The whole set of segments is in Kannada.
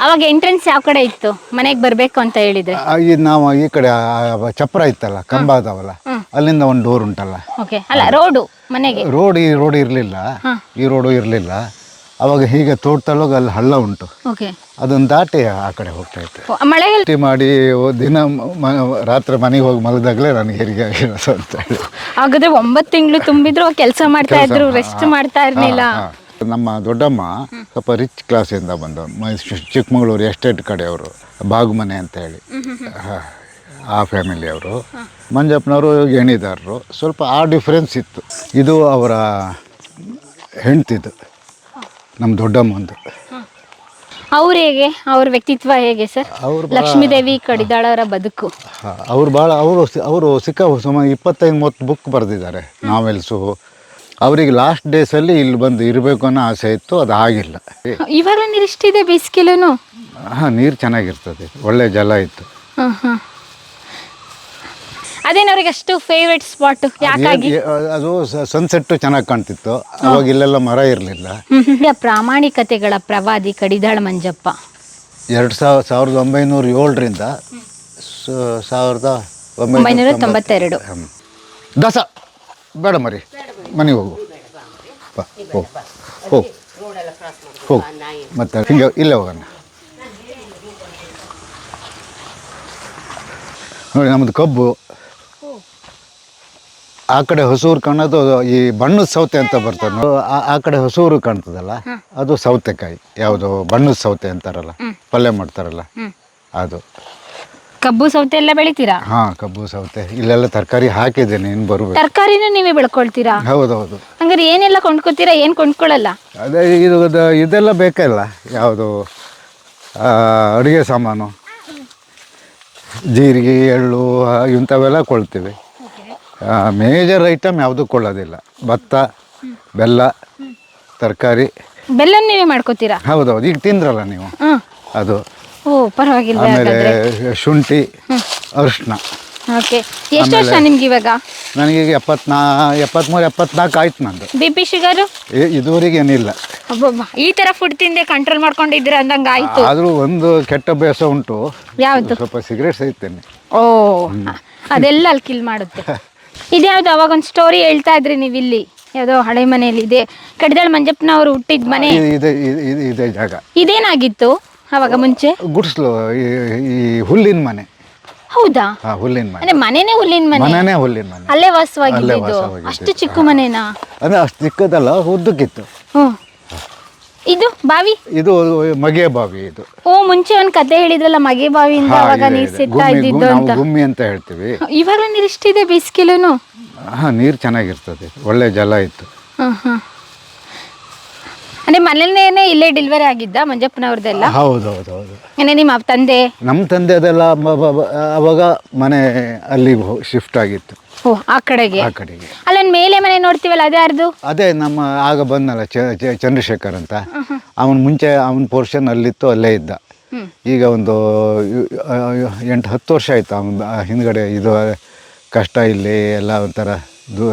ಅವಾಗ ಎಂಟ್ರೆನ್ಸ್ ಯಾವ ಕಡೆ ಇತ್ತು? ಮನೆಗೆ ಬರ್ಬೇಕು ಅಂತ ಹೇಳಿದ್ರೆ? ಆ, ಈ ನಾವು ಈ ಕಡೆ ಆ ಚಪ್ರ ಇತ್ತಲ್ಲ ಕಂಬ ಅದಾವಲ್ಲ ಅಲ್ಲಿಂದ ಒಂದು ಡೋರ್ ಉಂಟಲ್ಲ? ಓಕೆ ಅಲ್ಲ ರೋಡು ಮನೆಗೆ? ರೋಡ್ ಈ ರೋಡ್ ಇರಲಿಲ್ಲ. ಈ ರೋಡು ಇರಲಿಲ್ಲ. ಅವಾಗ ಹೀಗೆ ತೋಡ್ತಲ್ಲೋಗ ಅಲ್ಲಿ ಹಳ್ಳ ಉಂಟು. ಓಕೆ ಅದನ್ನು ದಾಟಿ ಆ ಕಡೆ ಹೋಗ್ತಾ ಇತ್ತು ಮಳೆ ಮಾಡಿ ದಿನ ಮ- ರಾತ್ರಿ ಮನೆಗೆ ಹೋಗಿ ಮಲದಾಗಲೇ ನನಗೆ ಹೆರಿಗೆ ಆಗಿರೋದು ಅಂತ. ಹೇಳಿ ಹಾಗಾದ್ರೆ ಒಂಬತ್ತು ತಿಂಗಳು ತುಂಬಿದ್ರು ಕೆಲಸ ಮಾಡ್ತಾ ಇದ್ರು ರೆಸ್ಟ್ ಮಾಡ್ತಾ ಇರ್ಲಿಲ್ಲ. ನಮ್ಮ ದೊಡ್ಡಮ್ಮ ಸ್ವಲ್ಪ ರಿಚ್ ಕ್ಲಾಸಿಂದ ಮೈಸೂರು ಚಿಕ್ಕಮಗಳೂರು ಎಸ್ಟೇಟ್ ಕಡೆಯವರು ಬಾಗುಮನೆ ಅಂತ ಹೇಳಿ. ಆ ಆ ಫ್ಯಾಮಿಲಿಯವರು ಮಂಜಪ್ಪನವರು ಎಣಿದಾರರು ಸ್ವಲ್ಪ ಆ ಡಿಫ್ರೆನ್ಸ್ ಇತ್ತು. ಇದು ಅವರ ಹೆಂಡ್ತಿದ್ದು ನಮ್ಮ ದೊಡ್ಡಮ್ಮಂದು. ಅವ್ರು ಹೇಗೆ? ಅವ್ರ ವ್ಯಕ್ತಿತ್ವ ಹೇಗೆ ಸರ್? ಅವ್ರು ಲಕ್ಷ್ಮೀದೇವಿ ಕಡಿದಾಳವರ ಬದುಕು. ಅವ್ರು ಭಾಳ ಅವರು ಅವರು ಸಿಕ್ಕ ಸುಮಾರು ಇಪ್ಪತ್ತೈದು ಮೂವತ್ತು ಬುಕ್ ಬರೆದಿದ್ದಾರೆ. ನಾವೆಲ್ಸು. ಅವರಿಗೆ ಲಾಸ್ಟ್ ಡೇಸಲ್ಲಿ ಇಲ್ಲಿ ಬಂದು ಇರಬೇಕು ಅನ್ನೋ ಆಸೆ ಇತ್ತು ಅದು ಆಗಿಲ್ಲ. ಇವಾಗ ನೀರು ಇಷ್ಟಿದೆ ಬೇಸಿಗೆಲೂ ಹಾಂ ನೀರು ಚೆನ್ನಾಗಿರ್ತದೆ ಒಳ್ಳೆ ಜಲ ಇತ್ತು. ಹಾಂ ಹಾಂ. ಅದೇನು ಅವ್ರಿಗೆ ಅಷ್ಟು ಫೇವ್ರೆಟ್ ಸ್ಪಾಟ್ ಯಾಕಾಗಿ? ಅದು ಸನ್ಸೆಟ್ ಚೆನ್ನಾಗಿ ಕಾಣ್ತಿತ್ತು. ಅವಾಗ ಇಲ್ಲೆಲ್ಲ ಮರ ಇರಲಿಲ್ಲ. ಪ್ರಾಮಾಣಿಕತೆಗಳ ಪ್ರವಾದಿ ಕಡಿದಾಳ ಮಂಜಪ್ಪ. ಎರಡು ಸಾವಿರ ಸಾವಿರದ ಒಂಬೈನೂರ ಏಳರಿಂದ ಸಾವಿರದ ಒಂಬೈನೂರ ತೊಂಬತ್ತೆರಡು. ದಸ ಬೇಡ ಮರಿ. ಮನೆಗೆ ಹೋಗು. ಬಾ ಹೋಗು. ಹೋಗು. ಹೋಗು. ಮತ್ತೆ ಹಿಂಗೆ ಇಲ್ಲೇ ಹೋಗೋಣ. ನೋಡಿ ನಮ್ಮದು ಕಬ್ಬು. ಆ ಕಡೆ ಹೊಸೂರು ಕಾಣೋದು ಈ ಬಣ್ಣದ ಸೌತೆ ಅಂತ ಬರ್ತದೆ ಆ- ಆ ಕಡೆ ಹೊಸೂರು ಕಾಣ್ತದಲ್ಲ? ಅದು ಸೌತೆಕಾಯಿ. ಯಾವುದು ಬಣ್ಣದ ಸೌತೆ ಅಂತಾರಲ್ಲ? ಪಲ್ಯ ಮಾಡ್ತಾರಲ್ಲ? ಅದು. ಕಬ್ಬು ಸೌತೆ ಎಲ್ಲ ಬೆಳಿತೀರಾ? ಹಾ ಕಬ್ಬು ಸೌತೆ. ಇಲ್ಲೆಲ್ಲ ತರಕಾರಿ ಹಾಕಿದ್ದೇನೆ ಇನ್ನು ಬರಬೇಕು ತರಕಾರಿನೂ ನೀವೇ ಬೆಳ್ಕೊಳ್ತೀರಾ? ಹೌದೌದು. ಹಂಗಾರೆ ಏನೆಲ್ಲ ಕೊಂಡ್ಕೊತೀರಾ ಏನು ಕೊಂಡ್ಕೊಳ್ಳಲ್ಲ ಅದೇ ಇದು ಇದು- ಇದೆಲ್ಲ ಬೇಕಲ್ಲ ಯಾವುದು ಅಡುಗೆ ಸಾಮಾನು. ಜೀರಿಗೆ ಎಳ್ಳು ಆ, ಇಂಥವೆಲ್ಲ ಕೊಳ್ತೀವಿ. ಮೇಜರ್ ಐಟಮ್ ಯಾವುದೂ ಕೊಳ್ಳೋದಿಲ್ಲ ಭತ್ತ ಬೆಲ್ಲ ತರಕಾರಿ. ಬೆಲ್ಲ ನೀವೇ ಮಾಡ್ಕೋತೀರಾ? ಹೌದೌದು ಈಗ ತಿಂದ್ರಲ್ಲ ನೀವು? ಹ್ಮ್. ಅದು. ಓ ಪರವಾಗಿಲ್ಲ ಆಮೇಲೆ ಶುಂಠಿ ಅರಿಶಿನ ಓಕೆ. ಎಷ್ಟು ವರ್ಷ ನಿಮ್ಗೆ ಇವಾಗ ನನಗೀಗ ಎಪ್ಪತ್ನಾ ಎಪ್ಪತ್ಮೂರು ಎಪ್ಪತ್ನಾಲ್ಕು ಆಯ್ತು ನಂದು. B P sugar? ಇದುವರೆಗೆ ಏನಿಲ್ಲ. ಅಬ್ಬಬ್ಬ. ಈ ತರ ಫುಡ್ ತಿಂದೆ ಕಂಟ್ರೋಲ್ ಮಾಡ್ಕೊಂಡಿದ್ದೀರ ಅಂದಂಗ ಆಯ್ತು. ಆದರೂ ಒಂದು ಕೆಟ್ಟ ಅಭ್ಯಾಸ ಉಂಟು. ಯಾವ್ದು? ಸ್ವಲ್ಪ ಸಿಗರೇಟ್ ಸೇರ್ತೇನೆ ಓ ಅದೆಲ್ಲ ಅಲ್ಲಿ ಕಿಲ್ ಮಾಡುತ್ತೆ. ಇದ್ಯಾವ್ದು ಅವಾಗ ಒಂದು ಸ್ಟೋರಿ ಹೇಳ್ತಾ ಇದ್ರಿ ನೀವು ಇಲ್ಲಿ ಯಾವುದೋ ಹಳೆ ಮನೆಯಲ್ಲಿ ಇದೆ. ಕಡಿದಾಳ್ ಮಂಜಪ್ಪನವರು ಹುಟ್ಟಿದ ಮನೆ. ಇದೆ ಜಾಗ. ಇದೇನಾಗಿತ್ತು? ಅವಾಗ ಮುಂಚೆ? ಗುಡಿಸ್ಲು ಈ- ಹುಲ್ಲಿನ ಮನೆ. ಹೌದಾ? ಹಾ ಹುಲ್ಲಿನ ಮನೆ. ಅಂದ್ರೆ ಮನೆನೇ ಹುಲ್ಲಿನ ಮನೆ? ಮನೆನೇ ಹುಲ್ಲಿನ ಮನೆ. ಅಲ್ಲೇ ವಾಸವಾಗಿದ್ದು ವಾಸವಾಗಿದ್ದು. ಅಷ್ಟು ಚಿಕ್ಕ ಮನೆನಾ? ಅಂದ್ರೆ ಅಷ್ಟು ಚಿಕ್ಕದಲ್ಲ ಉದ್ದಕ್ಕಿತ್ತು. ಹ್ಮ್ ಇದು ಬಾವಿ? ಇದು ಮಗೆ ಬಾವಿ ಇದು. ಓ ಮುಂಚೆ ಒಂದ್ ಕತೆ ಹೇಳಿದ್ರಲ್ಲ ಮಗೆ ಬಾವಿಯಿಂದ ಹಾ, ಅವಾಗ ಇದೆ, ನೀರ್ ಇದೆ. ಸಿಗ್ತಾ ಗುಮ್ಮಿ- ಇದ್ದಿದ್ದು ಅಂತ. ಗುಮ್ಮಿ ಅಂತ ಹೇಳ್ತೀವಿ. ಇವಾಗ ನೀರು ಇಷ್ಟಿದೆ ಬೇಸಿಗೆಲೂನು? ಹಾ ನೀರು ಚೆನ್ನಾಗಿರ್ತದೆ. ಒಳ್ಳೆ ಜಲ ಇತ್ತು. ಹ್ಮ್ ಹ್ಮ್. ಅಂದ್ರೆ ಮನೇಲೇನೆ ಇಲ್ಲೇ ಡೆಲಿವರಿ ಆಗಿದ್ದ ಮಂಜಪ್ಪನವ್ರದ್ದೆಲ್ಲ ಹೌದು ಹೌದು ಹೌದು ಏನೇ ನಿಮ್ಮ ತಂದೆ? ನಮ್ಮ ತಂದೆ ಅದೆಲ್ಲ ಮ- ಬ- ಬ- ಅವಾಗ ಮನೆ ಅಲ್ಲಿ ಶಿಫ್ಟ್ ಆಗಿತ್ತು. ಓ ಆ ಕಡೆಗೆ? ಆ ಕಡೆಗೆ. ಅಲ್ಲೊಂದು ಮೇಲೆ ಮನೆ ನೋಡ್ತೀವಲ್ಲ ಅರ್ದು ಅದೇ ನಮ್ಮ ಆಗ ಬಂದಲ್ಲ ಚ- ಚ- ಚಂದ್ರಶೇಖರ್ ಅಂತ. ಅವನು ಮುಂಚೆ ಅವನ ಪೋರ್ಷನ್ ಅಲ್ಲಿತ್ತು ಅಲ್ಲೇ ಇದ್ದ. ಹ್ಮ್. ಈಗ ಒಂದು ಯು- ಎಂಟು ಹತ್ತು ವರ್ಷ ಆಯ್ತು ಅವನ ಹಿಂದ್ಗಡೆ ಇದು ಕಷ್ಟ ಇಲ್ಲಿ ಎಲ್ಲ ಒಂಥರ ದು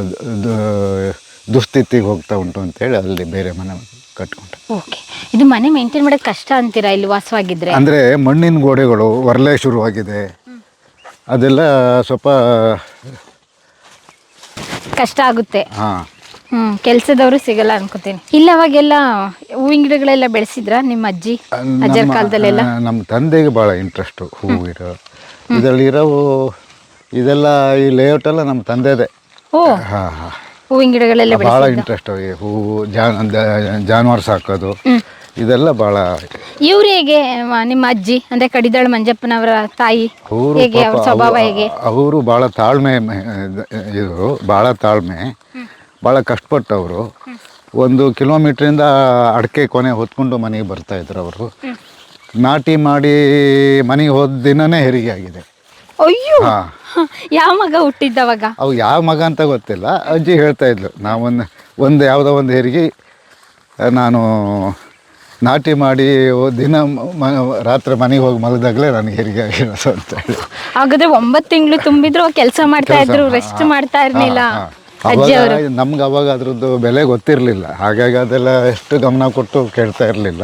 ದು- ದುಸ್ಥಿತಿಗೆ ಹೋಗ್ತಾ ಉಂಟು ಅಂತೇಳಿ ಅಲ್ಲಿ ಬೇರೆ ಮನೆ. ಕಟ್ಕೊಂಡೆ. ಓಕೆ. ಇದು ಮನೆ ಮೇಂಟೈನ್ ಮಾಡೋದು ಕಷ್ಟ ಅಂತೀರಾ? ಇಲ್ಲಿ ವಾಸವಾಗಿದ್ರೆ? ಅಂದರೆ ಮಣ್ಣಿನ ಗೋಡೆಗಳು ಒರಲೆ ಶುರುವಾಗಿದೆ. ಅದೆಲ್ಲ ಸ್ವಲ್ಪ ಕಷ್ಟ ಆಗುತ್ತೆ. ಹಾಂ. ಹ್ಮ್ ಕೆಲಸದವರು ಸಿಗಲ್ಲ ಅನ್ಕೋತೀನಿ. ಇಲ್ಲ ಅವಾಗೆಲ್ಲ ಹೂವಿನ ಗಿಡಗಳೆಲ್ಲ ಬೆಳೆಸಿದ್ರ ನಿಮ್ಮ ಅಜ್ಜಿ? ಅಜ್ಜರ ಕಾಲದಲ್ಲೆಲ್ಲ? ನಮ್ಮ ತಂದೆಗೆ ಭಾಳ ಇಂಟ್ರೆಸ್ಟು ಹೂವು ಇರೋ ಇದರಲ್ಲಿರೋ ಇದೆಲ್ಲ ಈ ಲೇಔಟ್ ಎಲ್ಲ ನಮ್ಮ ತಂದೆದೇ. ಓ. ಹಾಂ ಹಾಂ. ಹೂವಿನ ಗಿಡಗಳೆಲ್ಲ ಬಹಳ ಭಾಳ ಇಂಟ್ರೆಸ್ಟ್ ಈ ಹೂವು ಜಾನ್ ಜಾನುವಾರು ಸಾಕೋದು ಇದೆಲ್ಲ ಬಹಳ ಇವ್ರು ಹೇಗೆ ನಿಮ್ಮ ಅಜ್ಜಿ ಅಂದ್ರೆ ಕಡಿದಾಳ್ ಮಂಜಪ್ಪನವರ ತಾಯಿ ಅವರು ಹೇಗೆ ಅವ್ರ ಸ್ವಭಾವ ಹೇಗೆ? ಅವರು ಬಹಳ ತಾಳ್ಮೆ ಇದು ಬಹಳ ತಾಳ್ಮೆ. ಭಾಳ ಕಷ್ಟಪಟ್ಟವರು. ಒಂದು ಕಿಲೋಮೀಟ್ರಿಂದ ಅಡಿಕೆ ಕೊನೆ ಹೊತ್ಕೊಂಡು ಮನೆಗೆ ಬರ್ತಾ ಇದ್ರು ಅವರು. ನಾಟಿ ಮಾಡಿ ಮನೆಗೆ ಹೋದ ದಿನನೇ ಹೆರಿಗೆ ಆಗಿದೆ. ಅಯ್ಯೋ. ಹಾಂ. ಯಾವ ಮಗ ಹುಟ್ಟಿದ್ದವಾಗ ಅವು ಯಾವ ಮಗ ಅಂತ ಗೊತ್ತಿಲ್ಲ. ಅಜ್ಜಿ ಹೇಳ್ತಾ ಇದ್ಲು ನಾವೊಂದು ಒಂದು ಯಾವುದೋ ಒಂದು ಹೆರಿಗೆ ನಾನು ನಾಟಿ ಮಾಡಿ ಓ ದಿನ ಮ ರಾತ್ರಿ ಮನೆಗೆ ಹೋಗಿ ಮಲದಾಗಲೇ ನನಗೆ ಹೆರಿಗೆ ಆಗಿರೋದು ಅಂತ ಹೇಳಿ. ಹಾಗಾದ್ರೆ ಒಂಬತ್ತು ತಿಂಗಳು ತುಂಬಿದ್ರು ಕೆಲಸ ಮಾಡ್ತಾ ಇದ್ರು ರೆಸ್ಟ್ ಮಾಡ್ತಾ ಇರ್ಲಿಲ್ಲ ಅಜ್ಜಿ ಅವರು. ಅವಾಗ ನಮ್ಗೆ ಅವಾಗ ಅದ್ರದ್ದು ಬೆಲೆ ಗೊತ್ತಿರಲಿಲ್ಲ. ಹಾಗಾಗಿ ಅದೆಲ್ಲ ಎಷ್ಟು ಗಮನ ಕೊಟ್ಟು ಕೇಳ್ತಾ ಇರಲಿಲ್ಲ.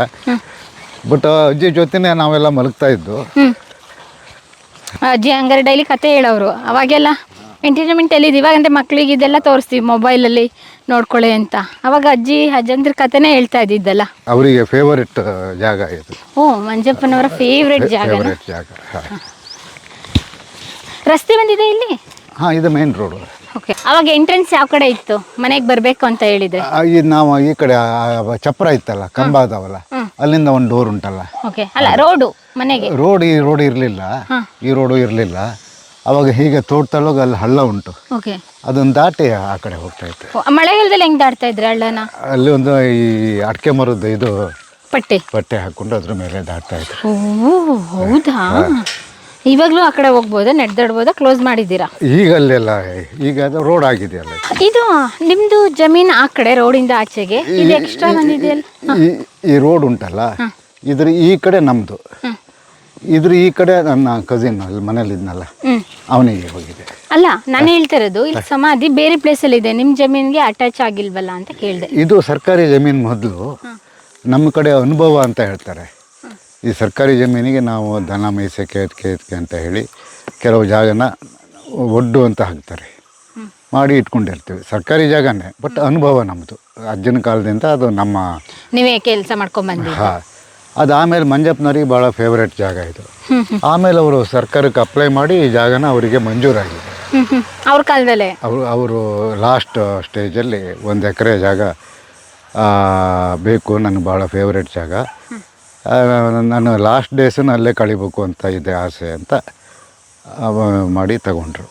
ಬಟ್ ಅಜ್ಜಿ ಜೊತೆನೇ ನಾವೆಲ್ಲ ಮಲಗ್ತಾ ಇದ್ದು. ಹ್ಮ್. ಅಜ್ಜಿ ಹಂಗಾರೆ ಡೈಲಿ ಕತೆ ಹೇಳೋರು ಅವಾಗೆಲ್ಲ ಎಂಟರ್ಟೈನ್ಮೆಂಟ್ ಎಲ್ಲಿದ್ದು ಇವಾಗಂದ್ರೆ ಮಕ್ಕಳಿಗೆ ಇದೆಲ್ಲ ತೋರಿಸ್ತೀವಿ ಮೊಬೈಲಲ್ಲಿ ನೋಡ್ಕೊಳ್ಳಿ ಅಂತ. ಅವಾಗ ಅಜ್ಜಿ ಅಜ್ಜಂದ್ರ ಕತೆನೇ ಹೇಳ್ತಾ ಇದ್ದಿದ್ದಲ್ಲ. ಅವರಿಗೆ ಫೇವರೆಟ್ ಜಾಗ ಇದು. ಓ ಮಂಜಪ್ಪನವರ ಫೇವ್ರೆಟ್ ಜಾಗ ಫೇವರೆಟ್ ಜಾಗ. ಹಾಂ. ರಸ್ತೆ ಬಂದಿದೆ ಇಲ್ಲಿ? ಹಾಂ ಇದು ಮೇನ್ ರೋಡು ಓಕೆ ಅವಾಗ ಎಂಟ್ರೆನ್ಸ್ ಯಾವ ಕಡೆ ಇತ್ತು? ಮನೆಗೆ ಬರಬೇಕು ಅಂತ ಹೇಳಿದ್ರೆ? ಈ ನಾವು ಈ ಕಡೆ ಆ ಚಪ್ರ ಇತ್ತಲ್ಲ ಕಂಬ ಅದಾವಲ್ಲ ಅಲ್ಲಿಂದ ಒಂದು ಡೋರ್ ಉಂಟಲ್ಲ. ಓಕೆ ಅಲ್ಲ ರೋಡು ಮನೆಗೆ? ರೋಡ್ ಈ ರೋಡ್ ಇರಲಿಲ್ಲ. ಈ ರೋಡು ಇರಲಿಲ್ಲ. ಅವಾಗ ಹೀಗೆ ತೋಡ್ತಲ್ಲೋಗಿ ಅಲ್ಲಿ ಹಳ್ಳ ಉಂಟು. ಓಕೆ ಅದನ್ನು ದಾಟಿ ಆ ಕಡೆ ಹೋಗ್ತಾ ಇತ್ತು ಮಳೆಗಾಲದಲ್ಲಿ ಹೆಂಗ್ ದಾಟ್ತಾ ಇದ್ರೆ ಹಳ್ಳನ? ಅಲ್ಲಿ ಒಂದು ಈ ಅಡಿಕೆ ಮರದ ಇದು ಪಟ್ಟೆ. ಪಟ್ಟೆ ಹಾಕೊಂಡು ಅದ್ರ ಮೇಲೆ ದಾಟ್ತಾ ಇತ್ತು ಓ ಹೌದಾ? ಇವಾಗ್ಲೂ ಆ ಕಡೆ ಹೋಗ್ಬೋದಾ? ನಡೆದಾಡ್ಬೋದಾ? ಕ್ಲೋಸ್ ಮಾಡಿದ್ದೀರಾ? ಈಗ ಅಲ್ಲೆಲ್ಲ ಈಗ ರೋಡ್ ಆಗಿದೆಯಲ್ಲ ಇದು ನಿಮ್ದು ಜಮೀನ್ ಆ ಕಡೆ ರೋಡಿಂದ ಆಚೆಗೆ? ಇದು ಎಕ್ಸ್ಟ್ರಾ ಬಂದಿದೆಯಲ್ಲ? ಈ ಈ ರೋಡ್ ಉಂಟಲ್ಲ? ಇದ್ರ ಈ ಕಡೆ ನಮ್ಮದು ಇದ್ರ ಈ ಕಡೆ ನನ್ನ ಕಸಿನ್ ಅಲ್ಲಿ ಮನೇಲಿ ಇದ್ನಲ್ಲ ಅವನಿಗೆ ಹೋಗಿದೆ. ಅಲ್ಲ ನಾನು ಹೇಳ್ತಾ ಇರೋದು ಇಲ್ಲಿ ಸಮಾಧಿ ಬೇರೆ ಪ್ಲೇಸಲ್ಲಿ ಇದೆ. ನಿಮ್ಮ ಜಮೀನ್ಗೆ ಅಟ್ಯಾಚ್ ಆಗಿಲ್ವಲ್ಲ ಅಂತ ಕೇಳಿದೆ. ಇದು ಸರ್ಕಾರಿ ಜಮೀನು ಮೊದಲು ನಮ್ಮ ಕಡೆ ಅನುಭವ ಅಂತ ಹೇಳ್ತಾರೆ. ಈ ಸರ್ಕಾರಿ ಜಮೀನಿಗೆ ನಾವು ದನ ಮೇಯ್ಸಕ್ಕೆ ಅದಕ್ಕೆ ಅದಕ್ಕೆ ಅಂತ ಹೇಳಿ ಕೆಲವು ಜಾಗನ ಒಡ್ಡು ಅಂತ ಹಾಕ್ತಾರೆ. ಮಾಡಿ ಇಟ್ಕೊಂಡಿರ್ತೀವಿ. ಸರ್ಕಾರಿ ಜಾಗನೇ ಬಟ್ ಅನುಭವ ನಮ್ಮದು ಅಜ್ಜನ ಕಾಲದಿಂದ ಅದು ನಮ್ಮ ನೀವೇ ಕೆಲಸ ಮಾಡ್ಕೊಂಡ್ಬಂದು ಹಾಂ. ಅದು ಆಮೇಲೆ ಮಂಜಪ್ಪನವ್ರಿಗೆ ಭಾಳ ಫೇವ್ರೇಟ್ ಜಾಗ ಇದು. ಆಮೇಲೆ ಅವರು ಸರ್ಕಾರಕ್ಕೆ ಅಪ್ಲೈ ಮಾಡಿ ಈ ಜಾಗನ ಅವರಿಗೆ ಮಂಜೂರಾಗಿದೆ. ಅವ್ರ ಕಾಲದಲ್ಲಿ? ಅವರು ಅವರು ಲಾಸ್ಟ್ ಸ್ಟೇಜಲ್ಲಿ ಒಂದು ಎಕರೆ ಜಾಗ ಬೇಕು ನನಗೆ ಭಾಳ ಫೇವ್ರೇಟ್ ಜಾಗ. ನಾನು ಲಾಸ್ಟ್ ಡೇಸನ್ನು ಅಲ್ಲೇ ಕಳಿಬೇಕು ಅಂತ ಇದೆ ಆಸೆ ಅಂತ ಮಾಡಿ ತಗೊಂಡ್ರು.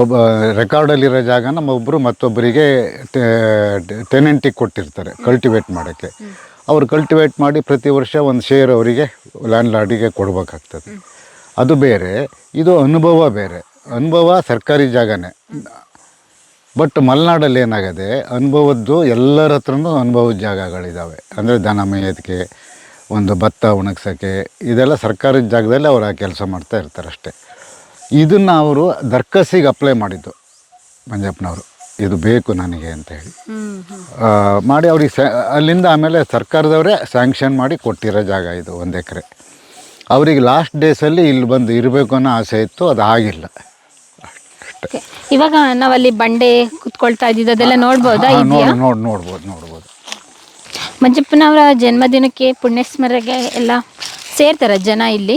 ಒಬ್ಬ ರೆಕಾರ್ಡಲ್ಲಿರೋ ಜಾಗನ ಒಬ್ಬರು ಮತ್ತೊಬ್ಬರಿಗೆ ಟೆನೆಂಟಿಗೆ ಕೊಟ್ಟಿರ್ತಾರೆ ಕಲ್ಟಿವೇಟ್ ಮಾಡೋಕ್ಕೆ. ಅವ್ರು ಕಲ್ಟಿವೇಟ್ ಮಾಡಿ ಪ್ರತಿ ವರ್ಷ ಒಂದು ಶೇರ್ ಅವರಿಗೆ ಲ್ಯಾಂಡ್ ಲಾರ್ಡಿಗೆ ಕೊಡಬೇಕಾಗ್ತದೆ. ಅದು ಬೇರೆ, ಇದು ಅನುಭವ ಬೇರೆ. ಅನುಭವ ಸರ್ಕಾರಿ ಜಾಗನೇ. ಬಟ್ ಮಲೆನಾಡಲ್ಲಿ ಏನಾಗಿದೆ, ಅನುಭವದ್ದು ಎಲ್ಲರ ಹತ್ರನೂ ಅನುಭವದ ಜಾಗಗಳಿದ್ದಾವೆ ಅಂದರೆ ದನ ಮೇಯೋದಕ್ಕೆ ಒಂದು ಭತ್ತ ಒಣಗ್ಸೋಕ್ಕೆ ಇದೆಲ್ಲ ಸರ್ಕಾರದ ಜಾಗದಲ್ಲಿ ಅವರು ಆ ಕೆಲಸ ಮಾಡ್ತಾ ಇರ್ತಾರೆ ಅಷ್ಟೇ. ಇದನ್ನು ಅವರು ದರ್ಕಸಿಗೆ ಅಪ್ಲೈ ಮಾಡಿದ್ದು ಮಂಜಪ್ಪನವರು. ಇದು ಬೇಕು ನನಗೆ ಅಂತ ಹೇಳಿ. ಮಾಡಿ ಅವ್ರಿಗೆ ಸ್ಯಾ ಅಲ್ಲಿಂದ ಆಮೇಲೆ ಸರ್ಕಾರದವರೇ ಸ್ಯಾಂಕ್ಷನ್ ಮಾಡಿ ಕೊಟ್ಟಿರೋ ಜಾಗ ಇದು ಒಂದು ಎಕರೆ. ಅವರಿಗೆ ಲಾಸ್ಟ್ ಡೇಸಲ್ಲಿ ಇಲ್ಲಿ ಬಂದು ಇರಬೇಕು ಅನ್ನೋ ಆಸೆ ಇತ್ತು ಅದು ಆಗಿಲ್ಲ. ಇವಾಗ ನಾವಲ್ಲಿ ಬಂಡೆ ಕುತ್ಕೊಳ್ತಾ ಇದ್ದಿದ್ದು ಅದೆಲ್ಲ ನೋಡ್ಬೋದಾ ನೋಡ್ ನೋಡ್ಬೋದು ನೋಡ್ಬೋದು. ಮಂಜಪ್ಪನವರ ಜನ್ಮದಿನಕ್ಕೆ ಪುಣ್ಯಸ್ಮರಣೆಗೆ ಎಲ್ಲ ಸೇರ್ತಾರೆ ಜನ ಇಲ್ಲಿ.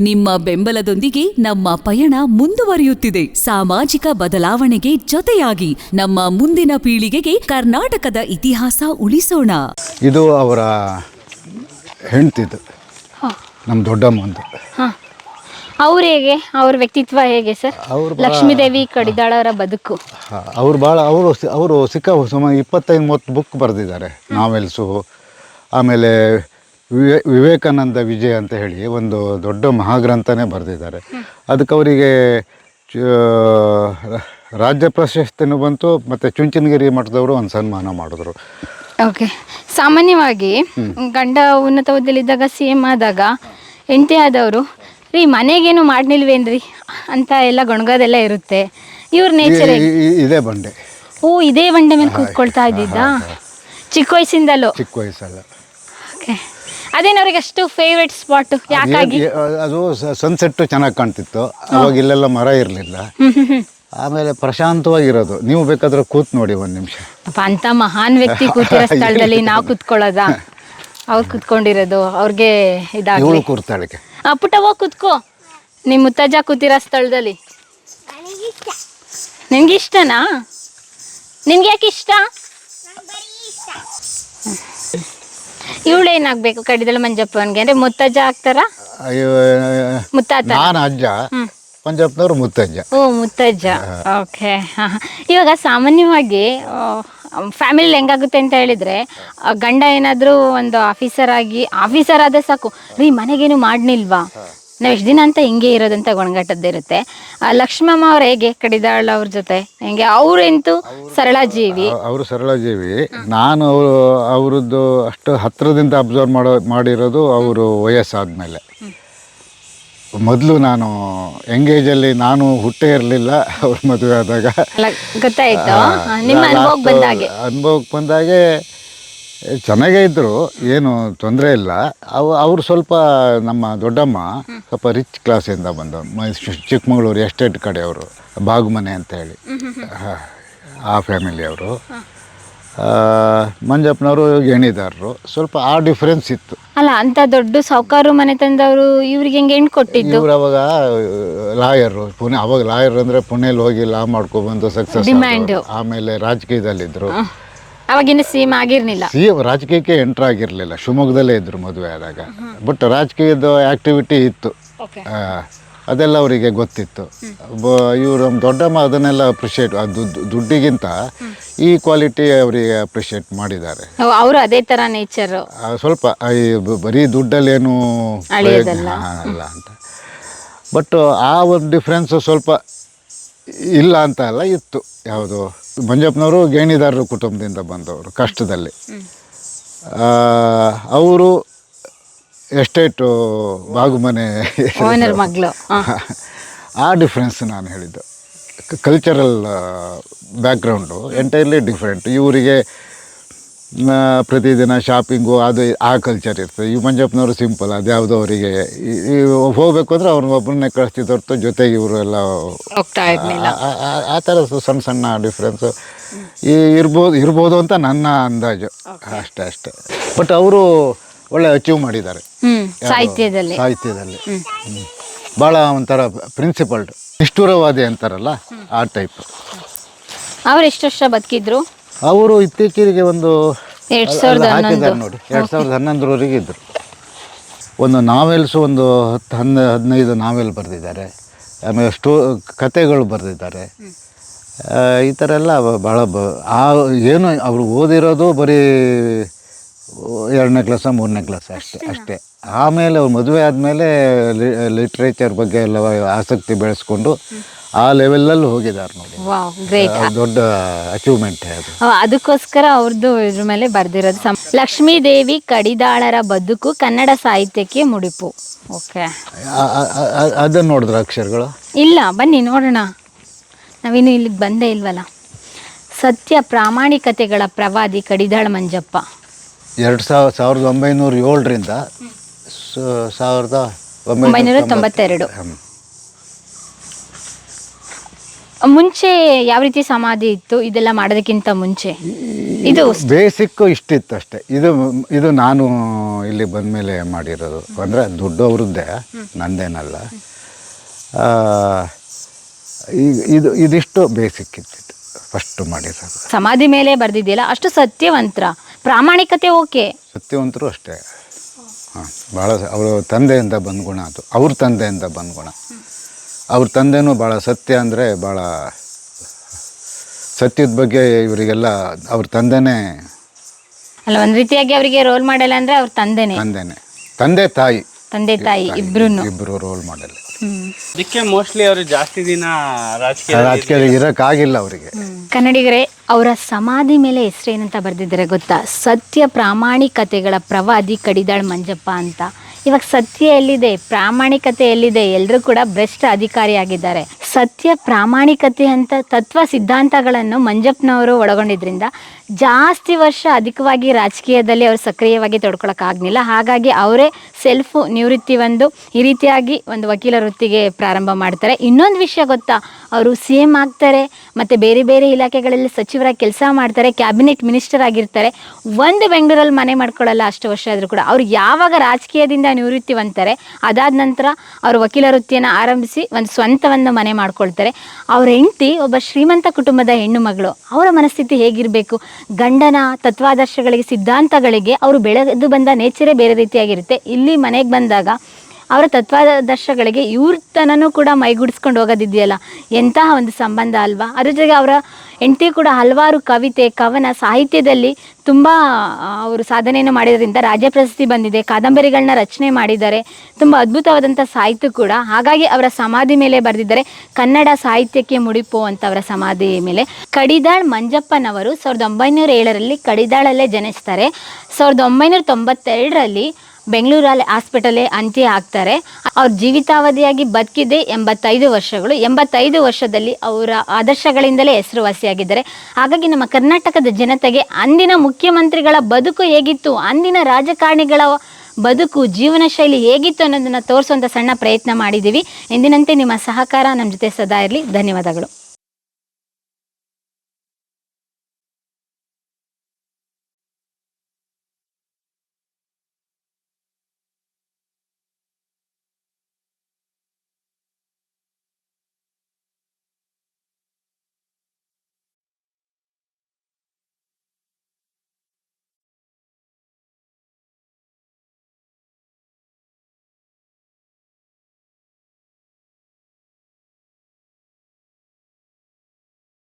ನಿಮ್ಮ ಬೆಂಬಲದೊಂದಿಗೆ ನಮ್ಮ ಪಯಣ ಮುಂದುವರಿಯುತ್ತಿದೆ. ಸಾಮಾಜಿಕ ಬದಲಾವಣೆಗೆ ಜೊತೆಯಾಗಿ ನಮ್ಮ ಮುಂದಿನ ಪೀಳಿಗೆಗೆ ಕರ್ನಾಟಕದ ಇತಿಹಾಸ ಉಳಿಸೋಣ. ಇದು ಅವರ ಹೆಂಡ್ತಿದ್ದು ಹಾಂ. ನಮ್ಮ ದೊಡ್ಡಮ್ಮಂದು ಹಾಂ. ಅವ್ರು ಹೇಗೆ? ಅವ್ರ ವ್ಯಕ್ತಿತ್ವ ಹೇಗೆ ಸರ್? ಅವ್ರು ಲಕ್ಷ್ಮೀದೇವಿ ಕಡಿದಾಳವರ ಬದುಕು. ಅವ್ರು ಭಾಳ ಅವರು ಅವರು ಸಿಕ್ಕ ಸುಮಾರು ಇಪ್ಪತ್ತೈದು ಮೂವತ್ತು ಬುಕ್ ಬರೆದಿದ್ದಾರೆ. ನಾವೆಲ್ಸು ಆಮೇಲೆ ವಿವೇ ವಿವೇಕಾನಂದ ವಿಜಯ ಅಂತ ಹೇಳಿ ಒಂದು ದೊಡ್ಡ ಮಹಾಗ್ರಂಥನೇ ಬರೆದಿದ್ದಾರೆ. ಅದಕ್ಕೆ ಅವರಿಗೆ ರಾಜ್ಯ ಪ್ರಶಸ್ತಿನೂ ಬಂತು ಮತ್ತು ಚುಂಚನಗಿರಿ ಮಠದವರು ಒಂದು ಸನ್ಮಾನ ಮಾಡಿದ್ರು. ಓಕೆ ಸಾಮಾನ್ಯವಾಗಿ ಗಂಡ ಉನ್ನತ ಹುದ್ದೆಲಿದ್ದಾಗ ಸಿ ಎಂ ಆದಾಗ ಹೆಂಡತಿ ಆದವರು ರೀ ಮನೆಗೇನು ಮಾಡ್ನಿಲ್ವೇನ್ರಿ ಅಂತ ಎಲ್ಲ ಗೊಣಗೋದೆಲ್ಲ ಇರುತ್ತೆ. ಇವ್ರ ನೇಚರ್ ಇದೇ ಬಂಡೆ. ಓ ಇದೇ ಬಂಡೆ ಮೇಲೆ ಕೂತ್ಕೊಳ್ತಾ ಇದ್ದಿದ್ದ? ಚಿಕ್ಕ ವಯಸ್ಸಿಂದಲೂ? ಚಿಕ್ಕ ವಯಸ್ಸಲ್ಲ. ಓಕೆ ಅದೇನು ಅವ್ರಿಗೆ ಅಷ್ಟು ಫೇವ್ರೆಟ್ ಸ್ಪಾಟ್ ಯಾಕಾಗಿ? ಅದು ಸನ್ಸೆಟ್ ಚೆನ್ನಾಗಿ ಕಾಣ್ತಿತ್ತು. ಅವಾಗ ಇಲ್ಲೆಲ್ಲ ಮರ ಇರಲಿಲ್ಲ. ಆಮೇಲೆ ಪ್ರಶಾಂತವಾಗಿರೋದು. ನೀವು ಬೇಕಾದ್ರೆ ಕೂತ್ ನೋಡಿ ಒಂದ್ ನಿಮಿಷ. ಪಾಪ ಅಂತ ಮಹಾನ್ ವ್ಯಕ್ತಿ ಕೂತಿರೋ ಸ್ಥಳದಲ್ಲಿ ನಾವು ಕೂತ್ಕೊಳ್ಳೋದ? ಅವ್ರು ಕೂತ್ಕೊಂಡಿರೋದು ಅವ್ರಿಗೆ ಇದಾಗ್ಲಿ. ಇವಳು ಕೂರ್ತಾಳಿಗೆ ಆ ಪುಟ್ಟ ಹೋಗಿ ಕೂತ್ಕೋ. ನಿಮ್ಮ ಮುತ್ತಜ್ಜ ಕೂತಿರೋ ಸ್ಥಳದಲ್ಲಿ. ನಿಮ್ಗೆ ಇಷ್ಟನಾ? ನಿಮ್ಗೆ ಯಾಕೆ ಇಷ್ಟ? ಇವಳು ಏನಾಗ್ಬೇಕು ಕಡಿದಳ ಮಂಜಪ್ಪನ್ಗೆ? ಅಂದ್ರೆ ಮುತ್ತಜ್ಜ ಆಗ್ತಾರ? ಮುತ್ತಾತ ನಾನು ಅಜ್ಜ. ಪಂಜಾಬ್ನವ್ರು ಮುತ್ತಜ್ಜ. ಓ ಮುತ್ತಜ್ಜ. ಓಕೆ ಇವಾಗ ಸಾಮಾನ್ಯವಾಗಿ ಫ್ಯಾಮಿಲಿ ಹೆಂಗಾಗುತ್ತೆ ಅಂತ ಹೇಳಿದ್ರೆ ಗಂಡ ಏನಾದರೂ ಒಂದು ಆಫೀಸರ್ ಆಗಿ ಆಫೀಸರ್ ಆದ್ರೆ ಸಾಕು. ರೀ ಮನೆಗೇನು ಮಾಡ್ನಿಲ್ವಾ? ನಾವು ಎಷ್ಟು ದಿನ ಅಂತ ಹಿಂಗೆ ಇರೋದಂತ ಗೊಣಗಾಟದ್ದಿರುತ್ತೆ ಆ, ಲಕ್ಷ್ಮಮ್ಮ ಅವ್ರು ಹೇಗೆ ಕಡಿದಾಳ ಅವ್ರ ಜೊತೆ? ಹೆಂಗೆ ಅವ್ರಂತೂ ಸರಳ ಜೀವಿ. ಅವರು ಸರಳ ಜೀವಿ. ನಾನು ಅವರು ಅವರದ್ದು ಅಷ್ಟು ಹತ್ತಿರದಿಂದ ಅಬ್ಸರ್ವ್ ಮಾಡೋ ಮಾಡಿರೋದು ಅವರು ವಯಸ್ಸಾದಮೇಲೆ. ಮೊದಲು ನಾನು ಎಂಗೇಜಲ್ಲಿ ನಾನು ಹುಟ್ಟೇ ಇರಲಿಲ್ಲ ಅವ್ರ ಮದುವೆ ಆದಾಗ. ಗೊತ್ತಾಯ್ತು. ನಿಮ್ಮ ಅನುಭವಕ್ಕೆ ಬಂದಾಗೆ ಅನುಭವಕ್ಕೆ ಬಂದಾಗೆ ಚೆನ್ನಾಗೇ ಇದ್ದರು ಏನು ತೊಂದರೆ ಇಲ್ಲ. ಅವು ಅವರು ಸ್ವಲ್ಪ ನಮ್ಮ ದೊಡ್ಡಮ್ಮ ಸ್ವಲ್ಪ ರಿಚ್ ಕ್ಲಾಸಿಂದ ಬಂದವರು. ಮೈಸೂರು ಚಿಕ್ಕಮಗಳೂರು ಎಸ್ಟೇಟ್ ಕಡೆಯವರು ಬಾಗುಮನೆ ಅಂತ ಹೇಳಿ. ಆ ಆ ಫ್ಯಾಮಿಲಿಯವರು ಮಂಜಪ್ಪನವರು ಗಣಿದಾರರು ಸ್ವಲ್ಪ ಆ ಡಿಫ್ರೆನ್ಸ್ ಇತ್ತು. ಅಲ್ಲ ಅಂತ ದೊಡ್ಡ ಸಾವುಕಾರು ಮನೆ ತಂದವರು ಇವ್ರಿಗೆ ಹೆಂಗೆ ಹೆಣ್ಣು ಕೊಟ್ಟಿದ್ದು? ಇವ್ರು ಅವಾಗ ಲಾಯರು ಪುಣೆ ಅವಾಗ ಲಾಯರ್ ಅಂದರೆ ಪುಣೆಲಿ ಹೋಗಿ ಲಾ ಮಾಡ್ಕೊಬಂದು ಸಕ್ಸಸ್. ಆಮೇಲೆ ರಾಜಕೀಯದಲ್ಲಿದ್ದರು. ಅವಾಗಿನ ಸಿಎಂ ಆಗಿರ್ಲಿಲ್ಲ. ಸಿ ರಾಜಕೀಯಕ್ಕೆ ಎಂಟ್ರ್ ಆಗಿರಲಿಲ್ಲ. ಶಿವಮೊಗ್ಗದಲ್ಲೇ ಇದ್ದರು ಮದುವೆ ಆದಾಗ. ಬಟ್ ರಾಜಕೀಯದ ಆ್ಯಕ್ಟಿವಿಟಿ ಇತ್ತು. ಆ, ಅದೆಲ್ಲ ಅವರಿಗೆ ಗೊತ್ತಿತ್ತು. ಇವರು ನಮ್ಮ ದೊಡ್ಡಮ್ಮ ಅದನ್ನೆಲ್ಲ ಅಪ್ರಿಷಿಯೇಟ್ ದುಡ್ಡಿಗಿಂತ ಈ ಕ್ವಾಲಿಟಿ ಅವರಿಗೆ ಅಪ್ರಿಷಿಯೇಟ್ ಮಾಡಿದ್ದಾರೆ. ಅವರು ಅದೇ ತರ ನೇಚರ್ ಆ, ಸ್ವಲ್ಪ ಈ ಬ- ಬರೀ ದುಡ್ಡಲ್ಲೇನು ಅಳಿಯೋದಲ್ಲ. ಅಲ್ಲ ಅಂತ. ಬಟ್ ಆ ಒಂದು ಡಿಫ್ರೆನ್ಸ್ ಸ್ವಲ್ಪ ಇಲ್ಲ ಅಂತ ಅಲ್ಲ ಇತ್ತು. ಯಾವುದು? ಮಂಜಪ್ಪನವರು ಗೇಣಿದಾರರು ಕುಟುಂಬದಿಂದ ಬಂದವರು ಕಷ್ಟದಲ್ಲಿ. ಅವರು ಎಸ್ಟೇಟು ಬಾಗುಮನೆ ಮಗಳು ಆ ಡಿಫ್ರೆನ್ಸ್ ನಾನು ಹೇಳಿದ್ದು. ಕಲ್ಚರಲ್ ಬ್ಯಾಕ್ಗ್ರೌಂಡು ಎಂಟೈರ್ಲಿ ಡಿಫ್ರೆಂಟ್ ಇವರಿಗೆ ಪ್ರತಿದಿನ ಶಾಪಿಂಗು ಅದು ಆ ಕಲ್ಚರ್ ಇರ್ತದೆ. ಈ ಮಂಜಪ್ಪನವರು ಸಿಂಪಲ್ ಅದ್ಯಾವುದೋ ಅವರಿಗೆ ಹೋಗಬೇಕು ಅಂದರೆ ಅವ್ರನ್ನ ಒಬ್ಬರನ್ನೇ ಕಳಿಸ್ತಿದ್ದು ಹೊರತು ಜೊತೆಗೆ ಇವರು ಎಲ್ಲ ಆ- ಥರ ಸಣ್ಣ ಸಣ್ಣ ಡಿಫ್ರೆನ್ಸು ಈ ಇರ್ಬೋದು ಇರ್ಬೋದು ಅಂತ ನನ್ನ ಅಂದಾಜು. ಅಷ್ಟೇ ಅಷ್ಟೇ. ಬಟ್ ಅವರು ಒಳ್ಳೆ ಅಚೀವ್ ಮಾಡಿದ್ದಾರೆ. ಸಾಹಿತ್ಯದಲ್ಲಿ. ಸಾಹಿತ್ಯದಲ್ಲಿ. ಭಾಳ ಒಂಥರ ಪ್ರಿನ್ಸಿಪಲ್ಡ್ ನಿಷ್ಠುರವಾದಿ ಅಂತಾರಲ್ಲ ಆ ಟೈಪ್ ಅವ್ರು ಎಷ್ಟು ವರ್ಷ ಬದುಕಿದ್ರು? ಅವರು ಇತ್ತೀಚೆಗೆ ಒಂದು ಹಾಕಿದ್ದಾರೆ ನೋಡಿ. ಎರಡು ಸಾವಿರದ ಹನ್ನೊಂದರವರೆಗೆ ಇದ್ದರು ಒಂದು ನಾವೆಲ್ಸ್ ಒಂದು ಹತ್ತು ಹನ್ನ ಹದಿನೈದು ನಾವೆಲ್ ಬರೆದಿದ್ದಾರೆ. ಆಮೇಲೆ ಸ್ಟೋ ಕತೆಗಳು ಬರೆದಿದ್ದಾರೆ. ಈ ಥರ ಎಲ್ಲ ಭಾಳ ಬ ಆ ಏನು ಅವರು ಓದಿರೋದು ಬರೀ ಎರಡನೇ ಕ್ಲಾಸ ಮೂರನೇ ಕ್ಲಾಸ್ ಅಷ್ಟೇ ಅಷ್ಟೇ. ಆಮೇಲೆ ಅವ್ರು ಮದುವೆ ಆದಮೇಲೆ ಲಿಟ್ರೇಚರ್ ಬಗ್ಗೆ ಎಲ್ಲ ಆಸಕ್ತಿ ಬೆಳೆಸ್ಕೊಂಡು ಆ ಲೆವೆಲಲ್ಲಿ ಹೋಗಿದ್ದಾರೆ ನೋಡಿ. ವಾವ್ ಗ್ರೇಟ್ ದೊಡ್ಡ ಅಚೀವ್ಮೆಂಟ್ ಅದು. ಅದಕ್ಕೋಸ್ಕರ ಅವ್ರದ್ದು ಇದ್ರ ಮೇಲೆ ಬರ್ದಿರೋದು ಸಂ ಲಕ್ಷ್ಮೀ ದೇವಿ ಕಡಿದಾಳರ ಬದುಕು ಕನ್ನಡ ಸಾಹಿತ್ಯಕ್ಕೆ ಮುಡಿಪು. ಓಕೆ ಅದನ್ನ ನೋಡಿದ್ರ ಅಕ್ಷರಗಳು? ಇಲ್ಲ ಬನ್ನಿ ನೋಡೋಣ. ನಾವಿನ್ನು ಇಲ್ಲಿಗೆ ಬಂದೇ ಇಲ್ವಲ್ಲ. ಸತ್ಯ ಪ್ರಾಮಾಣಿಕತೆಗಳ ಪ್ರವಾದಿ ಕಡಿದಾಳ ಮಂಜಪ್ಪ. ಎರಡು ಸಾವಿರ ಸಾವಿರದ ಒಂಬೈನೂರ ಏಳರಿಂದ ಸಾವಿರದ ಒಂಬೈನೂರ ತೊಂಬತ್ತೆರಡು. ಮುಂಚೆ ಯಾವ ರೀತಿ ಸಮಾಧಿ ಇತ್ತು? ಇದೆಲ್ಲ ಮಾಡೋದಕ್ಕಿಂತ ಮುಂಚೆ. ಇದು ಬೇಸಿಕ್ಕು ಇಷ್ಟಿತ್ತು ಅಷ್ಟೇ. ಇದು ಇದು ನಾನು ಇಲ್ಲಿ ಬಂದ ಮೇಲೆ ಮಾಡಿರೋದು. ಅಂದರೆ ದುಡ್ಡು ಅವ್ರದ್ದೇ ನಂದೇನಲ್ಲ ಈಗ ಇದು ಇದಿಷ್ಟು ಬೇಸಿಕ್ ಇತ್ತಿತ್ತು ಫಸ್ಟ್ ಮಾಡಿರೋದು. ಸಮಾಧಿ ಮೇಲೆ ಬರೆದಿದೆಯಲ್ಲ ಅಷ್ಟು ಸತ್ಯವಂತರ. ಪ್ರಾಮಾಣಿಕತೆ ಓಕೆ. ಸತ್ಯವಂತರು ಅಷ್ಟೇ. ಹಾಂ ಭಾಳ ಅವರ ತಂದೆಯಿಂದ ಬಂದ ಗುಣ ಅದು. ಅವ್ರ ತಂದೆಯಿಂದ ಬಂದ ಗುಣ ಅವ್ರ ತಂದೆನೂ ಭಾಳ ಸತ್ಯ ಅಂದರೆ ಭಾಳ ಸತ್ಯದ ಬಗ್ಗೆ ಇವರಿಗೆಲ್ಲ ಅವ್ರ ತಂದೆನೇ ಅಲ್ಲ ಒಂದು ರೀತಿಯಾಗಿ ಅವರಿಗೆ ರೋಲ್ ಮಾಡೆಲ್ ಅಂದ್ರೆ ಅವ್ರ ತಂದೆನೇ. ತಂದೆನೇ. ತಂದೆ ತಾಯಿ. ತಂದೆ ತಾಯಿ ಇಬ್ರು ಇಬ್ಬರು ರೋಲ್ ಮಾಡೆಲ್ ಅದಕ್ಕೆ ಮೋಸ್ಟ್ಲಿ ಅವರು ಜಾಸ್ತಿ ದಿನ ರಾಜಕೀಯ ರಾಜಕೀಯ ಇರೋಕ್ಕಾಗಿಲ್ಲ ಅವರಿಗೆ. ಕನ್ನಡಿಗರೇ ಅವರ ಸಮಾಧಿ ಮೇಲೆ ಹೆಸರೇನಂತ ಬರೆದಿದ್ದಾರೆ ಗೊತ್ತಾ? ಸತ್ಯ ಪ್ರಾಮಾಣಿಕತೆಗಳ ಪ್ರವಾದಿ ಕಡಿದಾಳ್ ಮಂಜಪ್ಪ ಅಂತ. ಇವಾಗ ಸತ್ಯ ಎಲ್ಲಿದೆ? ಪ್ರಾಮಾಣಿಕತೆ ಎಲ್ಲಿದೆ? ಎಲ್ಲರೂ ಕೂಡ ಭ್ರಷ್ಟ ಅಧಿಕಾರಿಯಾಗಿದ್ದಾರೆ. ಸತ್ಯ, ಪ್ರಾಮಾಣಿಕತೆ ಅಂತ ತತ್ವ ಸಿದ್ಧಾಂತಗಳನ್ನು ಮಂಜಪ್ಪನವರು ಒಳಗೊಂಡಿದ್ರಿಂದ ಜಾಸ್ತಿ ವರ್ಷ ಅಧಿಕವಾಗಿ ರಾಜಕೀಯದಲ್ಲಿ ಅವರು ಸಕ್ರಿಯವಾಗಿ ತೊಡ್ಕೊಳಕ್ಕಾಗ್ಲಿಲ್ಲ. ಹಾಗಾಗಿ ಅವರೇ ಸೆಲ್ಫ್ ನಿವೃತ್ತಿ ಒಂದು ಈ ರೀತಿಯಾಗಿ ಒಂದು ವಕೀಲ ವೃತ್ತಿಗೆ ಪ್ರಾರಂಭ ಮಾಡ್ತಾರೆ. ಇನ್ನೊಂದು ವಿಷಯ ಗೊತ್ತಾ? ಅವರು ಸಿ ಎಂ ಆಗ್ತಾರೆ, ಮತ್ತು ಬೇರೆ ಬೇರೆ ಇಲಾಖೆಗಳಲ್ಲಿ ಸಚಿವರಾಗಿ ಕೆಲಸ ಮಾಡ್ತಾರೆ ಕ್ಯಾಬಿನೆಟ್ ಮಿನಿಸ್ಟರ್ ಆಗಿರ್ತಾರೆ. ಒಂದು ಬೆಂಗಳೂರಲ್ಲಿ ಮನೆ ಮಾಡ್ಕೊಳ್ಳಲ್ಲ ಅಷ್ಟು ವರ್ಷ ಆದರೂ ಕೂಡ. ಅವ್ರು ಯಾವಾಗ ರಾಜಕೀಯದಿಂದ ನಿವೃತ್ತಿ ಹೊಂತಾರೆ ಅದಾದ ನಂತರ ಅವರು ವಕೀಲ ವೃತ್ತಿಯನ್ನು ಆರಂಭಿಸಿ ಒಂದು ಸ್ವಂತವನ್ನು ಮನೆ ಮಾಡ್ಕೊಳ್ತಾರೆ. ಅವ್ರ ಹೆಂಡತಿ ಒಬ್ಬ ಶ್ರೀಮಂತ ಕುಟುಂಬದ ಹೆಣ್ಣು ಮಗಳು. ಅವರ ಮನಸ್ಥಿತಿ ಹೇಗಿರಬೇಕು? ಗಂಡನ ತತ್ವಾದರ್ಶಗಳಿಗೆ ಸಿದ್ಧಾಂತಗಳಿಗೆ ಅವರು ಬೆಳೆದು ಬಂದ ನೇಚರೇ ಬೇರೆ ರೀತಿಯಾಗಿರುತ್ತೆ. ಇಲ್ಲಿ ಮನೆಗೆ ಬಂದಾಗ ಅವರ ತತ್ವಾದರ್ಶಗಳಿಗೆ ಇವ್ರ ತನನೂ ಕೂಡ ಮೈಗೂಡಿಸ್ಕೊಂಡು ಹೋಗೋದಿದೆಯಲ್ಲ? ಎಂತಹ ಒಂದು ಸಂಬಂಧ ಅಲ್ವಾ? ಅದ್ರ ಜೊತೆಗೆ ಅವರ ಹೆಂಡತಿ ಕೂಡ ಹಲವಾರು ಕವಿತೆ, ಕವನ ಸಾಹಿತ್ಯದಲ್ಲಿ ತುಂಬ ಅವರು ಸಾಧನೆಯನ್ನು ಮಾಡಿದ್ರಿಂದ ರಾಜ್ಯ ಪ್ರಶಸ್ತಿ ಬಂದಿದೆ, ಕಾದಂಬರಿಗಳನ್ನ ರಚನೆ ಮಾಡಿದ್ದಾರೆ, ತುಂಬ ಅದ್ಭುತವಾದಂಥ ಸಾಹಿತ್ಯ ಕೂಡ. ಹಾಗಾಗಿ ಅವರ ಸಮಾಧಿ ಮೇಲೆ ಬರೆದಿದ್ದಾರೆ, ಕನ್ನಡ ಸಾಹಿತ್ಯಕ್ಕೆ ಮುಡಿಪು ಅಂತ ಅವರ ಸಮಾಧಿ ಮೇಲೆ. ಕಡಿದಾಳ್ ಮಂಜಪ್ಪನವರು ಸಾವಿರದ ಒಂಬೈನೂರ ಏಳರಲ್ಲಿ ಕಡಿದಾಳಲ್ಲೇ ಜನಿಸ್ತಾರೆ. ಸಾವಿರದ ಒಂಬೈನೂರ ತೊಂಬತ್ತೆರಡರಲ್ಲಿ ಬೆಂಗಳೂರಲ್ಲಿ ಹಾಸ್ಪಿಟಲೇ ಅಂತ್ಯ ಆಗ್ತಾರೆ. ಅವ್ರ ಜೀವಿತಾವಧಿಯಾಗಿ ಬದುಕಿದೆ ಎಂಬತ್ತೈದು ವರ್ಷಗಳು. ಎಂಬತ್ತೈದು ವರ್ಷದಲ್ಲಿ ಅವರ ಆದರ್ಶಗಳಿಂದಲೇ ಹೆಸರುವಾಸಿಯಾಗಿದ್ದಾರೆ. ಹಾಗಾಗಿ ನಮ್ಮ ಕರ್ನಾಟಕದ ಜನತೆಗೆ ಅಂದಿನ ಮುಖ್ಯಮಂತ್ರಿಗಳ ಬದುಕು ಹೇಗಿತ್ತು, ಅಂದಿನ ರಾಜಕಾರಣಿಗಳ ಬದುಕು, ಜೀವನ ಶೈಲಿ ಹೇಗಿತ್ತು ಅನ್ನೋದನ್ನು ತೋರಿಸುವಂಥ ಸಣ್ಣ ಪ್ರಯತ್ನ ಮಾಡಿದ್ದೀವಿ. ಎಂದಿನಂತೆ ನಿಮ್ಮ ಸಹಕಾರ ನಮ್ಮ ಜೊತೆ ಸದಾ ಇರಲಿ. ಧನ್ಯವಾದಗಳು.